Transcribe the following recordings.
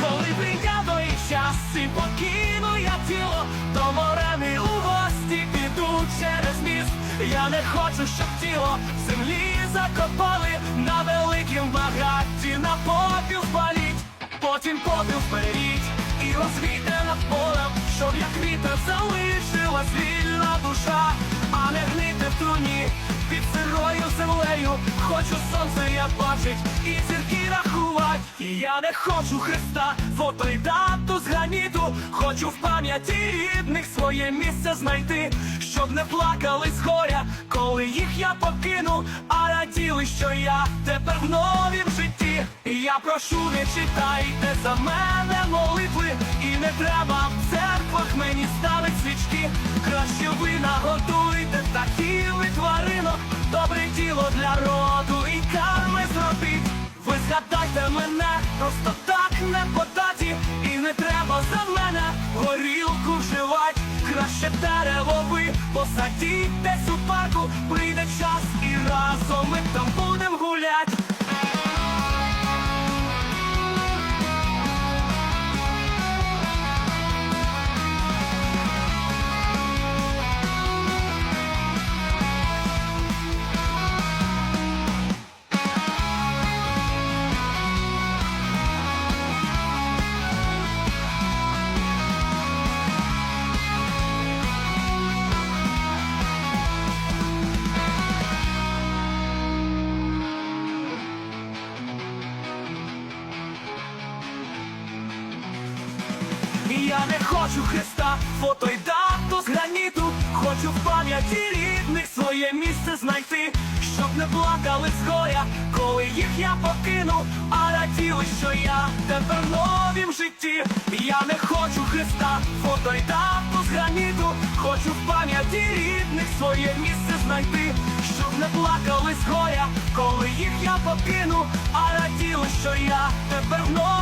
Коли прийде той час і покину я тіло, то морени у гості підуть через міст. Я не хочу, щоб тіло в землі закопали на великім багатті, на попіл спаліть, потім попіл вперіть і розвійте над полем, щоб як вітер залишилась вільна душа, а не гнити в труні під сирою землею. Хочу сонце я бачить і зірки рахувати. І я не хочу Христа, фото дату з граніту. Хочу в пам'яті рідних своє місце знайти, щоб не плакали з горя, коли їх я покину, а раділи, що я тепер в новім житті. І я прошу, не читайте за мене молитви, і не треба в церквах мені ставить свічки. Краще ви нагодуйте птахів і тваринок, добре діло для роду і карми зробить, Ви згадайте мене, просто так не податі, і не треба за мене горілку вживать. Краще дерево ви посадіть десь у парку, прийде час і разом ми там будем гулять. Я не хочу Христа, фото й дату з граніту. Хочу в пам'яті рідних своє місце знайти, щоб не плакали з горя, коли їх я покину, а раділи, що я тепер в новім житті. Я не хочу Христа, фото й дату з граніту. Хочу в пам'яті рідних своє місце знайти, щоб не плакали з горя, коли їх я покину, а раділи, що я тепер в новім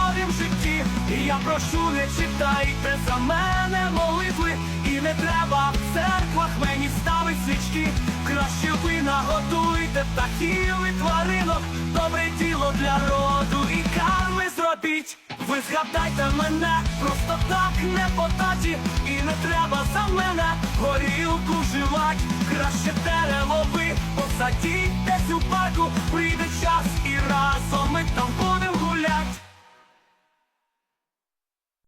я прошу, не читайте за мене молитви, і не треба в церквах мені ставить свічки. Краще ви нагодуйте птахів і тваринок, добре діло для роду і карми зробіть. Ви згадайте мене, просто так не податі, і не треба за мене горілку вживать. Краще дерево ви посадіть десь у парку, прийде час і разом ми там.